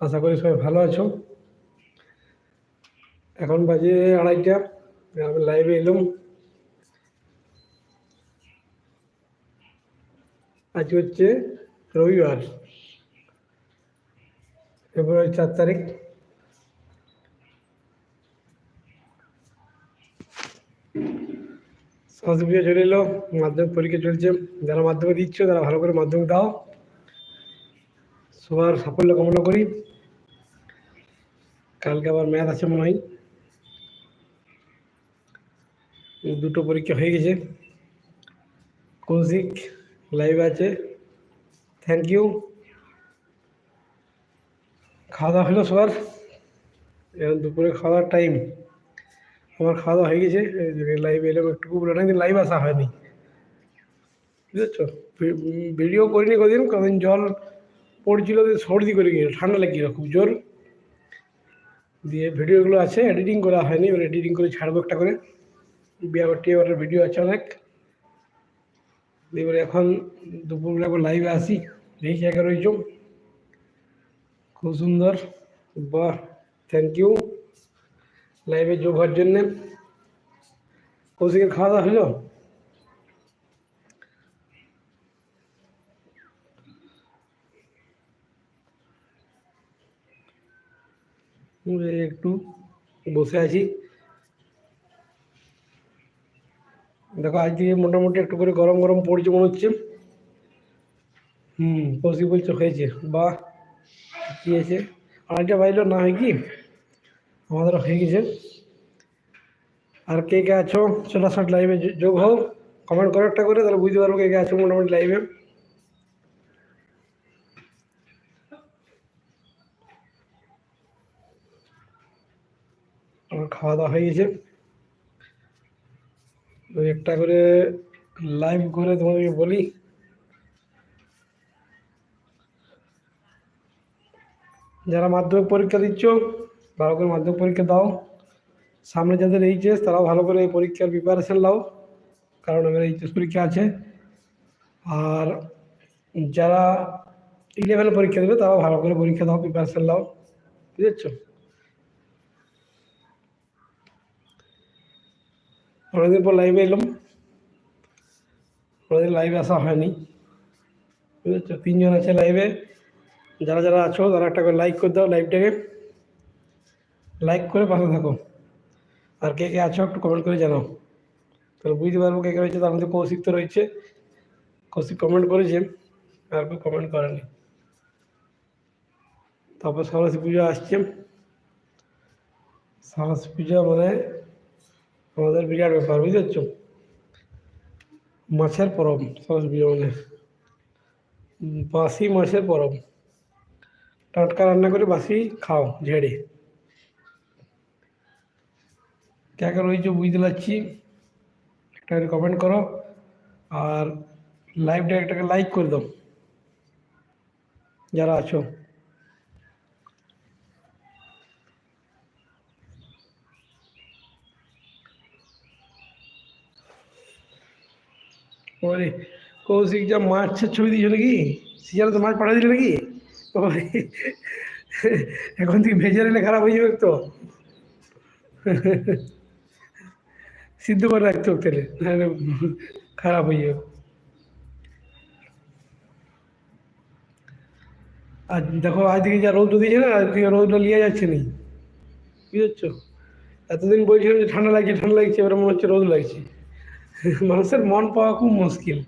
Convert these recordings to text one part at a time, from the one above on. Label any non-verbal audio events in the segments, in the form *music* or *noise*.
আশা করি সবাই ভালো আছো। এখন বাজে আড়াইটা, আমি লাইভে এলাম। আজ হচ্ছে রবিবার, ফেব্রুয়ারি চার তারিখ। সরস্বতী পুজো চলে এলো, মাধ্যমিক পরীক্ষা চলছে। যারা মাধ্যমিক দিচ্ছ, তারা ভালো করে মাধ্যমিক দাও। সবার সাফল্য কামনা করি। কালকে আবার ম্যাথ আছে মনে হয়। দুটো পরীক্ষা হয়ে গেছে। কৌশিক লাইভ আছে। থ্যাংক ইউ খাওয়া দাওয়া হলো সবার। এখন দুপুরে খাওয়ার টাইম আমার খাওয়া দাওয়া হয়ে গেছে। লাইভ এলাম একটু। অনেকদিন লাইভ আসা হয়নি। বুঝেছ? ভিডিও করিনি কদিন। কদিন জল পড়ছিল সর্দি করে গিয়ে ঠান্ডা লেগে খুব জোর। দিয়ে ভিডিওগুলো আছে এডিটিং করা হয়নি, এবার এডিটিং করে ছাড়বো একটা করে। বিয়া টিয়াবারের ভিডিও আছে অনেক। এবারে এখন দুপুরবেলা লাইভে আসি, এই জায়গা রয়েছ। খুব সুন্দর। বাহ থ্যাংক ইউ লাইভে যোগ হওয়ার জন্যে। কৌশিকের খাওয়া দাওয়া হলো? একটু বসে আছি। দেখো, আজকে মোটামুটি একটু করে গরম গরম পড়ছে মনে হচ্ছে। হুম কৌশিক বলছে হয়েছে। বাহ কি আছে আড়াইটা বাইলো না হয় কি? আমাদের হয়ে গেছে। আর কে কে আছো? চলাশট লাইভে যোগ হও। কমেন্ট করো একটা করে, তাহলে বুঝতে পারব কে কে আছো মোটামুটি লাইভে আমার খাওয়া দাওয়া হয়ে গেছে। ওই একটা করে লাইভ করে তোমাদেরকে বলি। যারা মাধ্যমিক পরীক্ষা দিচ্ছ, ভালো করে মাধ্যমিক পরীক্ষা দাও। সামনে যাদের এইচএস তারাও ভালো করে এই পরীক্ষার প্রিপারেশান নাও, কারণ আমার এইচএস পরীক্ষা আছে। আর যারা ইলেভেন পরীক্ষা দেবে, তারাও ভালো করে পরীক্ষা দাও প্রিপারেশান নাও। বুঝেছ? অনেকদিন পর লাইভে এলাম অনেকদিন লাইভে আসা হয়নি বুঝেছ তিনজন আছে লাইভে যারা যারা আছো তারা একটা করে লাইক করে দাও লাইভটাকে লাইক করে পাশে থাকো। আর কে কে আছো একটু কমেন্ট করে জানাও। তাহলে বুঝতে পারব কে কে রয়েছে তার মধ্যে কৌশিক তো রয়েছে কৌশিক কমেন্ট করেছে আর কেউ কমেন্ট করেনি তারপর সরস্বতী পুজো আসছে। সরস্বতী পুজো মানে আমাদের বিরাট ব্যাপার বুঝতে মাছের পরব পুজো মানে বাসি মাছের পরব। টাটকা রান্না করে বাসি খাও, ঝেড়ে। কে রয়েছে বুঝতে পারছি। একটা কমেন্ট করো। আর লাইভটা একটাকে লাইক করে দাও। যারা আছো। ওরে, কৌশিক যা মাছের ছবি দিয়েছ নাকি? সিজারে তো মাছ পাঠিয়ে দিলে নাকি? এখন থেকে ভেজে নিলে খারাপ হয়ে যাবে তো। সিদ্ধ করে রাখতে হোক তাহলে, নাহলে খারাপ হয়ে যাবে। আর দেখো, আজকে যা রোদ দিয়েছে না, আজকে রোদটা নিয়ে যাচ্ছে নি। বুঝেছ? এতদিন বলছিলাম যে ঠান্ডা লাগছে ঠান্ডা লাগছে, এবার মনে হচ্ছে রোদ লাগছে। *laughs* মানুষের মন পাওয়া খুব মুশকিল।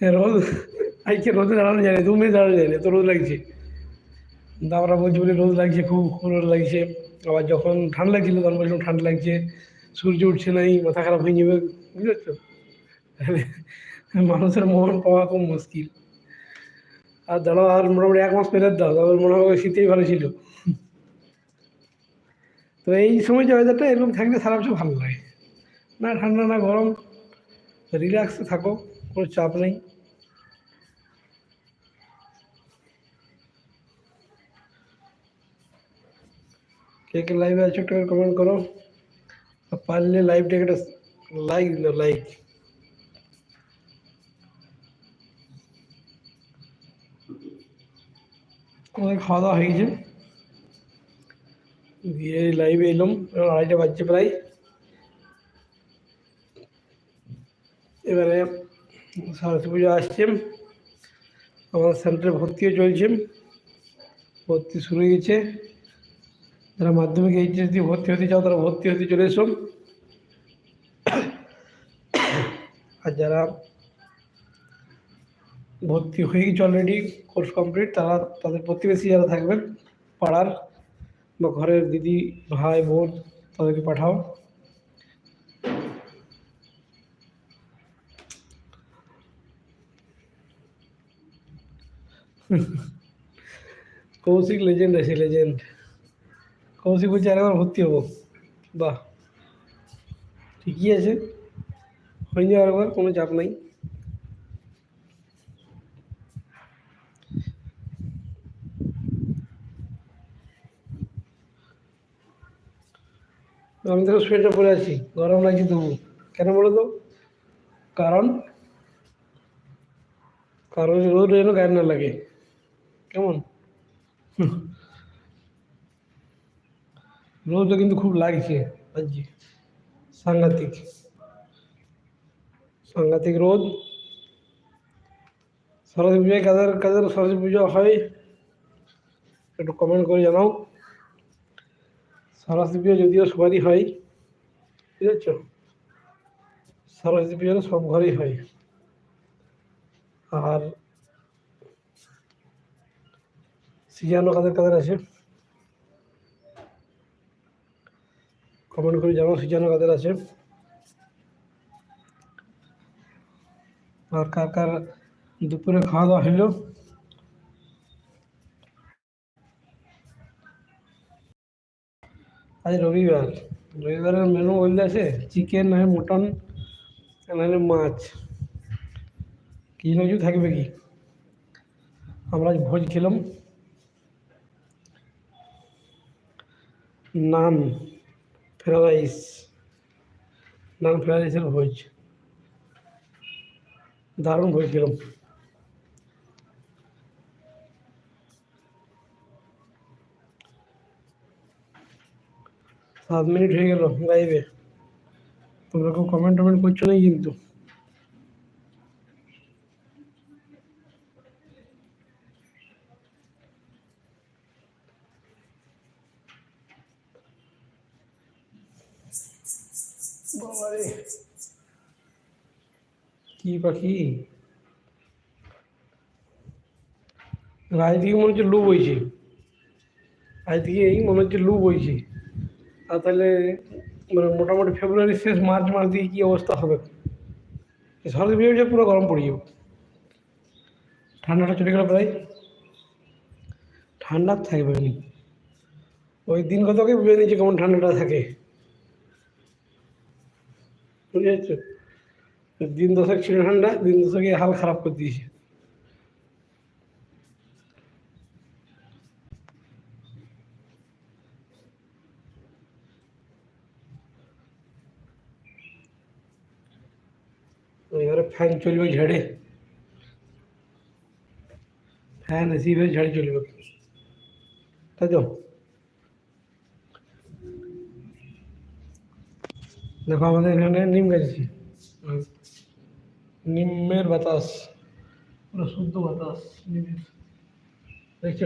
রোদ আজকে রোদে দাঁড়ানো যায় না, দু মিনিট দাঁড়ানো যায় না তো রোদ লাগছে। আমরা বলছি বলে রোদ লাগছে, খুব খুব রোদ লাগছে। আবার যখন ঠান্ডা লাগছিল তখন বলছিলাম ঠান্ডা লাগছে, সূর্য উঠছে নাই, মাথা খারাপ হয়ে যাবে বুঝতে পারছ মানুষের মন পাওয়া খুব মুশকিল। আর দাঁড়াও আর মোটামুটি এক মাস ফেরত দাও তারপর মনে হয় শীতেই ভালো ছিল। তো এই সময় যে ওয়েদারটা এরকম থাকলে সারা বছর ভালো লাগে। না ঠান্ডা না গরম রিল্যাক্সে থাকো, কোনো চাপ নেই। কে কে লাইভে আছো একটা কমেন্ট করো। পারলে লাইভটাকে একটা লাইক দিও লাইক আমাদের খাওয়া দাওয়া হয়ে গেছে। লাইভে এলাম আড়াইটা বাজছে প্রায়। এবারে সরস্বতী পুজো আসছে। আমার সেন্টারে ভর্তিও চলছে। ভর্তি শুরু গেছে যারা মাধ্যমিক এইচএস দিয়ে ভর্তি হতে চাও, তারা ভর্তি হতে চলে এসো। আর যারা ভর্তি হয়ে গেছে অলরেডি কোর্স কমপ্লিট তারা তাদের প্রতিবেশী যারা থাকবেন, পাড়ার বা ঘরের দিদি, ভাই, বোন, তাদেরকে পাঠাও। কৌশিক লেজেন্ড আছে লেজেন্ড কৌশিক বলছে আরেকবার ভর্তি হব। বাহ। ঠিকই আছে। হয়ে যাওয়ার আরেকবার কোনো চাপ নাই। আমি তো সোয়েটার পরে আছি, গরম লাগছে তবু। কেন বলো তো? কারণ? কারণ রোদ যেন গায়ে না লাগে। কেমন। রোদটা কিন্তু খুব লাগছে আজকে। সাংঘাতিক। সাংঘাতিক রোদ। সরস্বতী পূজায় কাদের কাদের সরস্বতী পুজো হয়? একটু কমেন্ট করে জানাও। সরস্বতী পুজো যদিও সবারই হয় ঠিক আছে সরস্বতী পুজো সব ঘরেই হয়। আর সিজানো কাদের কাদের আছে? কমেন্ট করে জানাও সিজানো কাদের আছে। আর কার কার দুপুরে খাওয়া দাওয়া হলো? আজ রবিবার। রবিবারের মেনু বলতে আছে চিকেন না মটন নাহলে মাছ। কি না কিছু থাকবে কি? আমরা আজ ভোজ খেলাম। Naan fried rice naan fried রাইসের ভোজ। দারুণ ভোজ খেলাম। সাত মিনিট হয়ে গেল লাইভে তোমরা কেউ কমেন্ট টমেন্ট করছ না কিন্তু বাবারে কি পাখি? রাজ দিকে মনে হচ্ছে লু বইছে। আজ দিকে এই মনে হচ্ছে লু বইছে। আর তাহলে মানে মোটামুটি ফেব্রুয়ারি শেষ মার্চ মাস দিকে কী অবস্থা হবে? সরস্বতী পুজো পুরো গরম পড়ে যাবে। ঠান্ডাটা চলে গেল প্রায়। ঠান্ডা থাকবে নি। ওই দিন কতকে বুঝে নিয়েছে কেমন ঠান্ডাটা থাকে? বুঝে দিন দশক ছিল ঠান্ডা দিন দশকে হাল খারাপ করে দিয়েছে এবারে ফ্যান চলবে ঝেড়ে ফ্যান এসি ভাবে ঝেড়ে চলবে তাই তো দেখো আমাদের এখানে নিম গাছ আছে হুম। নিমের বাতাস। পুরো শুদ্ধ বাতাস নিমের দেখছ?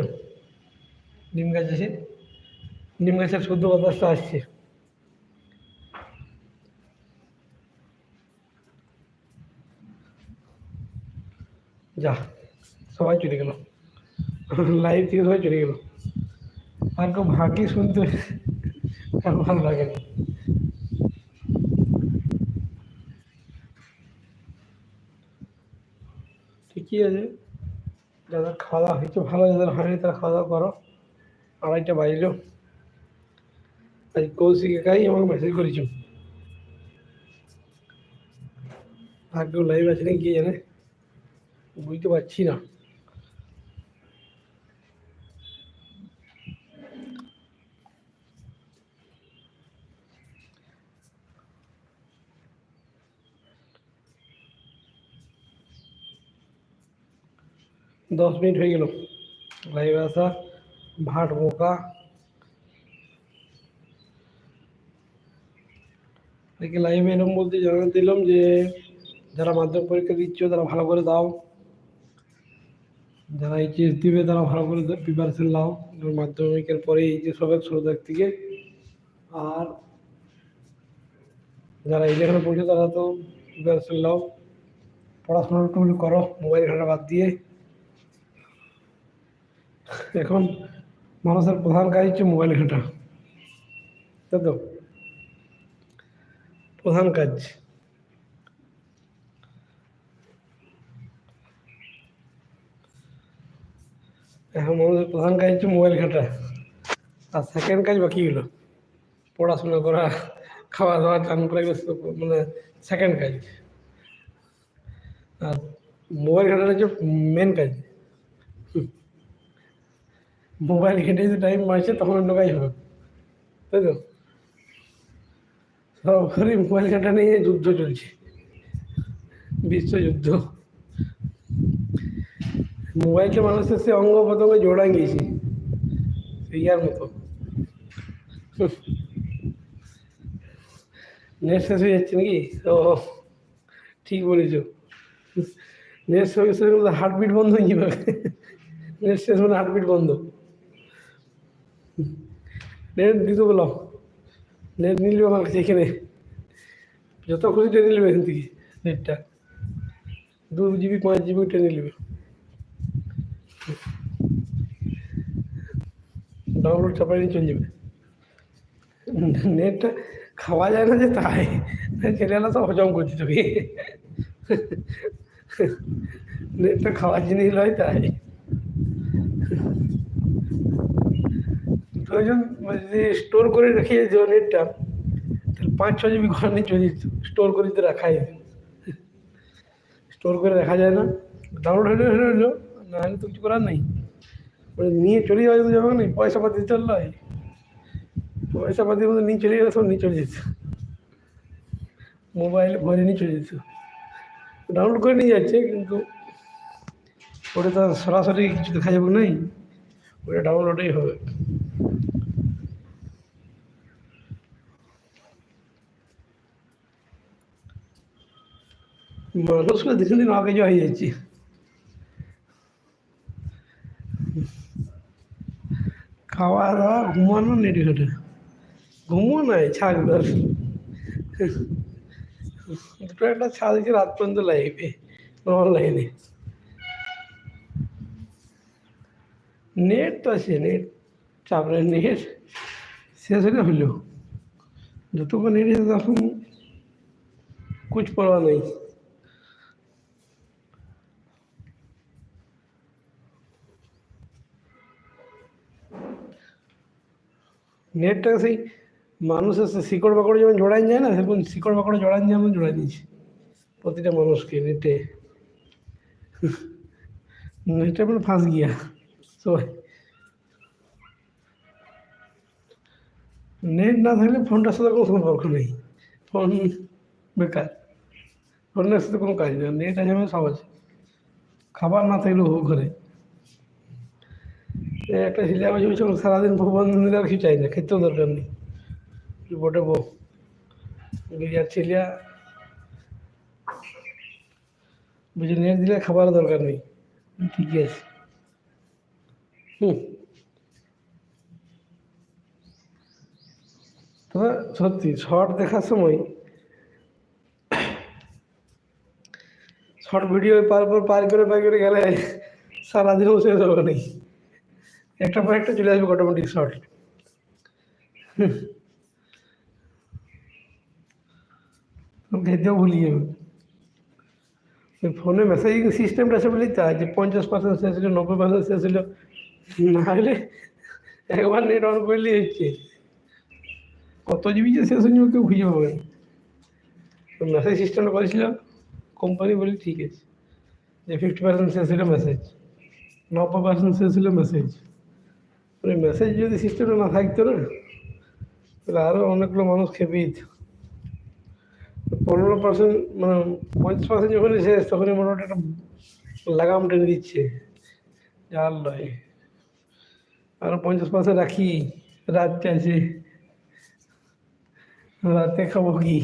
নিম গাছ আছে। নিম গাছের শুদ্ধ বাতাসটা আসছে। যা সবাই চলে গেল। লাইভ থেকে সবাই চলে গেল। আর কেউ ভাগ্যে শুনতে আর ভালো লাগে না। ঠিকই আছে। যাদের খাওয়া হয়েছে, ভালো যাদের হয়নি, তারা খাওয়া দাওয়া করো। আড়াইটা বাজলো। আজ কৌশিক একাই আমাকে মেসেজ করেছ। আর কেউ লাইভ আছে নাকি কে জানে? বুঝতে পারছি না। দশ মিনিট হয়ে গেল। লাইভে আসা, ভাট বোকা। দেখি লাইভে এরকম বলতে জানা দিলাম যে, যারা মাধ্যমিক পরীক্ষা দিচ্ছ, তারা ভালো করে দাও। যারা এইচএস দিবে, তারা ভালো করে প্রিপারেশন নাও। মাধ্যমিকের পরে এইচএস হবে ষোলো তারিখ থেকে। আর যারা এই ইলেভেনে পড়ছে, তারা তো প্রিপারেশন নাও। পড়াশোনা একটু করো মোবাইল ঘাটা বাদ দিয়ে। এখন মানুষের প্রধান কাজ হচ্ছে মোবাইল ঘাটা। তাই তো? প্রধান কাজ। এখন মানুষের প্রধান কাজ হচ্ছে মোবাইল ঘাটা। আর সেকেন্ড কাজ বাকি হলো। পড়াশোনা করা খাওয়া দাওয়া চান করা মানে সেকেন্ড কাজ। আর মোবাইল ঘাটাটা হচ্ছে মেন কাজ। মোবাইল ঘেটে যে টাইম বাঁচছে তখন অন্য কাজ হবে। তাই তো? সব ঘরে মোবাইল ঘাটা নিয়ে যুদ্ধ চলছে। বিশ্বযুদ্ধ। মোবাইলটা মানুষের সে অঙ্গ প্রত্যঙ্গে জোড়া গিয়েছে সেই আর মতো। নেট শেষ হয়ে যাচ্ছে নাকি? ও ঠিক বলেছ। নেট শেষ হার্টবিট বন্ধ হয়ে যাবে। নেট শেষ মানে হার্টবিট বন্ধ। নেট দিতে বললাম নেট নিলে আমার কাছে এখানে যত খুশি টেনে নেবে এখান থেকে নেটটা দু জিবি পাঁচ জিবি টেনে নেবে ডাউনলোড চাপাই নিয়ে চলে যাবে। নেটটা খাওয়া যায় না যে তাই। ছেলেরা সব হজম করছে তোকে নেটটা খাওয়ার জিনিস নয় তাই। প্রয়োজন যদি স্টোর করে রেখে যেত নেটটা তাহলে পাঁচ ছ জিবি ঘর নিয়ে চলে যেত। স্টোর করে তো রাখাই। স্টোর করে রাখা যায় না। ডাউনলোড হলে হলে, হলো, না হলে তো কিছু করার নেই। ওই নিয়ে চলে যাওয়া যেত যাবে না পয়সা পাতি দিতে হলো পয়সা পাতির মধ্যে নিয়ে চলে গেলে সব নিয়ে চলে যেত। মোবাইল ভরে নিয়ে চলে যেত। ডাউনলোড করে নিয়ে যাচ্ছে, কিন্তু ওটা তো সরাসরি কিছু দেখা যাবে নাই। ওটা ডাউনলোডেই হবে। মানুষগুলো দিন দিন আগে হয়ে যাচ্ছে খাওয়া দাওয়া ঘুমানো নেটে ঘটে ঘুমো নাই ছাগল দুটো একটা ছাদ আছে রাত পর্যন্ত লাইভে অনলাইনে নেট তো আছে নেট তারপরে নেট শেষ হলে হলো যতক্ষণ নেট আছে, তখন কুছ পরোয়া নেই। নেটটা সেই মানুষের শিকড় বাকড়ে যেমন জোড়ান যায় না, সেরকম শিকড় বাকড়ে জোড়ান যেমন জোড়াই দিয়েছে প্রতিটা মানুষকে নেটে। নেটে মানে ফাঁস গিয়া, সবাই। নেট না থাকলে ফোনটার সাথে কোনো সম্পর্ক নেই। ফোন বেকার। ফোনের সাথে কোনো কাজ নেই। নেট আছে মানে সব আছে খাবার না থাকলেও হোক ঘরে একটা ছেলে বসে বসে সারাদিন ভগবান দিলে আর কিছু চাই না। খেতেও দরকার নেই। বটে বউ। বিরিয়ার ছেলিয়া। বুঝে নেট দিলে খাবার দরকার নেই। ঠিকই আছে। হুম। তবে সত্যি শর্ট দেখার সময় শর্ট ভিডিও পার পর পার করে পার করে গেলে সারা সারাদিনও শেষ হবে নেই একটা পর একটা চলে আসবে অটোমেটিক শর্ট খেতেও ভুলে যাবে। ফোনে মেসেজিং সিস্টেমটা আছে বলেই তাই, যে পঞ্চাশ পার্সেন্ট শেষ হলো, নব্বই পার্সেন্ট শেষ হলো, না হলে একবার নেট অন করলেই হচ্ছে কত জিবি যে শেষ হয়ে যাবে কেউ খুঁজে পাবে তো মেসেজ সিস্টেমটা করেছিলাম কোম্পানি বলি ঠিক আছে। যে ফিফটি পার্সেন্ট শেষ হলো মেসেজ নব্বই পার্সেন্ট শেষ হলো মেসেজ ওই মেসেজ যদি সিস্টেমটা না থাকতো না, তাহলে আরও অনেকগুলো মানুষ খেপেই দিত পনেরো পার্সেন্ট মানে পঞ্চাশ পার্সেন্ট যখনই শেষ তখনই মোটামুটি একটা লাগাম টেনে দিচ্ছে। জাল নয় আরও পঞ্চাশ পার্সেন্ট রাখি রাতটা আছে রাতে খাব কি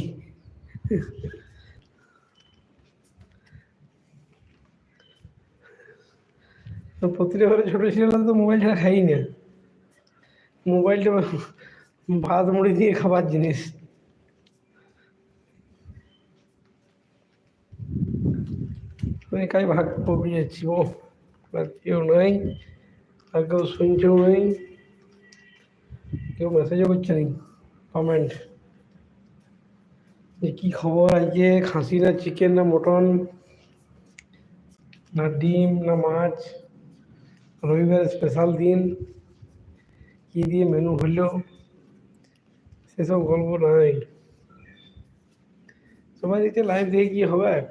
তো প্রতিটা ঘরে ছোটো ছেলেরা তো মোবাইল ছাড়া খাই না মোবাইলটা ভাত মুড়ি দিয়ে খাবার জিনিস আমি একাই ভাগ পড়ে যাচ্ছি ও আর কেউ নাই আর কেউ শুনছেও নেই কেউ মেসেজও করছে নেই কমেন্ট যে কী খবর? আজকে খাসি না চিকেন না মটন না ডিম, না মাছ? রবিবার স্পেশাল দিন। কী দিয়ে মেনু হলো সেসব গল্প নাই। সবাই দেখছে লাইভ দেখে কি হবে?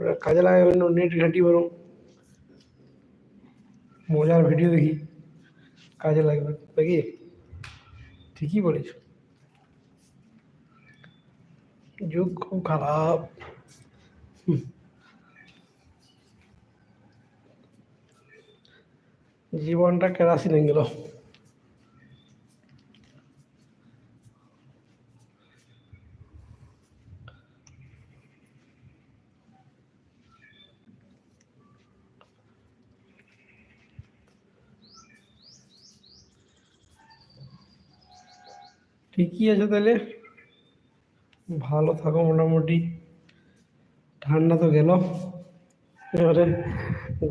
ওরা কাজে লাগাবে না, নেট ঘাঁটি বরং। মজার ভিডিও দেখি। কাজে লাগবে, নাকি? ঠিকই বলেছ। যুগ খুব খারাপ। জীবনটা কেরাসিনে গেল ঠিকই আছে তাহলে ভালো থাকো মোটামুটি। ঠান্ডা তো গেল। এবারে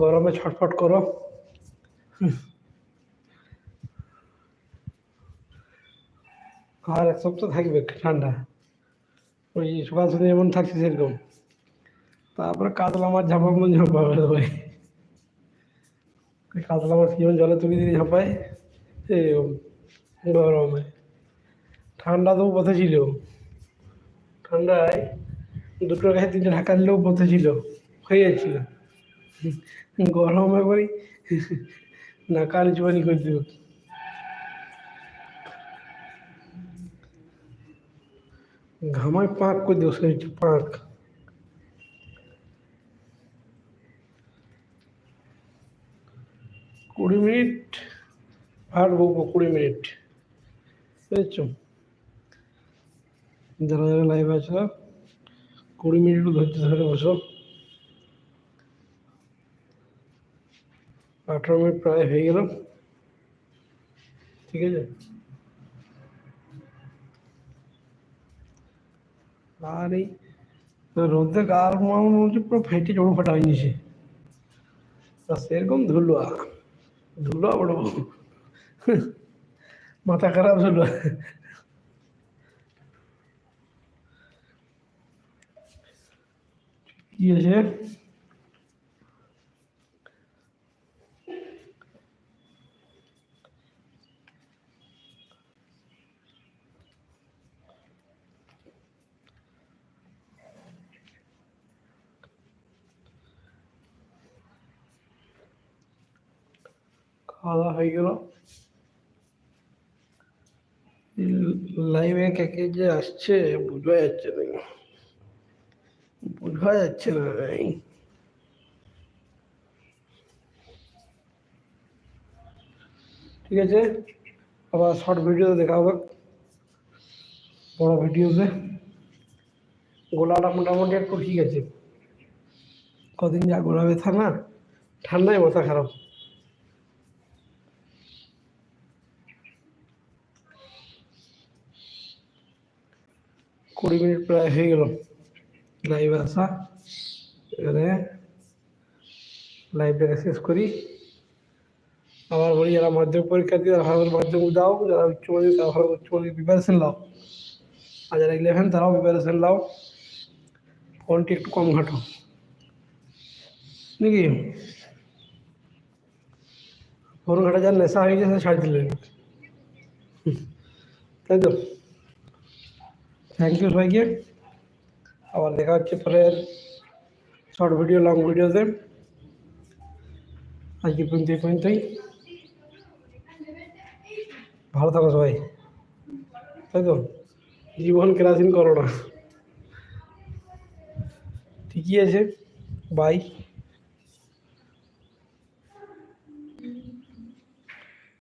গরমে ছটফট করো। আর এক সপ্তাহ থাকবে ঠান্ডা। ওই সকাল সন্ধ্যে যেমন থাকছে সেরকম। তারপরে কাতলা মাছ ঝাঁপাবো ঝাঁপাবে সবাই ওই কাতলা মাছ যেমন জলে তুলে দিয়ে ঝাঁপায়। গরমে। ঠান্ডা তো পথে ছিল। ঠান্ডায় দুটো গায়ে তিনটে ঢাকা দিলেও পথে ছিল হয়ে যাচ্ছিল গরমে করি নাকাল জোয়ানি করে দিল। ঘামায় পাক করে দিও সেই পাক। কুড়ি মিনিট, আর বকবো কুড়ি মিনিট, বুঝেছ? যারা যারা লাইভ আছে, কুড়ি মিনিট ধৈর্য ধরে বসো। আঠারো মিনিট প্রায় হয়ে গেল। ঠিক আছে? আর এই রোদে গার মনে হচ্ছে পুরো ফেটে জড়ো ফাটা হয়ে গেছে। তা সেরকম ধুলোয়া। ধুলোয়া বড়। মাথা খারাপ ধুলোয়া। কি আছে খাওয়া দাওয়া হয়ে গেল লাইভে কে কে যে আসছে বোঝা যাচ্ছে না বোঝা যাচ্ছে না এই। ঠিক আছে, আবার শর্ট ভিডিও দেখা হবে। বড় ভিডিওতে গোলাটা মোটামুটি একটু ঠিক আছে। কদিন যা গোলা ব্যথা না, ঠান্ডায় মাথা খারাপ। কুড়ি মিনিট প্রায় হয়ে গেল। লাইভে আসা এবারে লাইভটাকে শেষ করি আবার বলি যারা মাধ্যমিক পরীক্ষা দিয়ে তারা ভালো করে মাধ্যমিক দাও যারা উচ্চ মাধ্যমিক তারা ভালো করে উচ্চ মাধ্যমিক প্রিপারেশন নাও আর যারা ইলেভেন তারাও প্রিপারেশন নাও ফোনটি একটু কম ঘাটো নাকি ফোন ঘাটা যার নেশা হয়ে গেছে ছাড় দিলেন তাই তো থ্যাংক ইউ সবাইকে আবার দেখা হচ্ছে পরের শর্ট ভিডিও লং ভিডিওতে আজকে পর্যন্ত, এই পর্যন্তই। ভালো থাকো সবাই। তাই তো? জীবন কেরাসিন করো না। ঠিকই আছে। বাই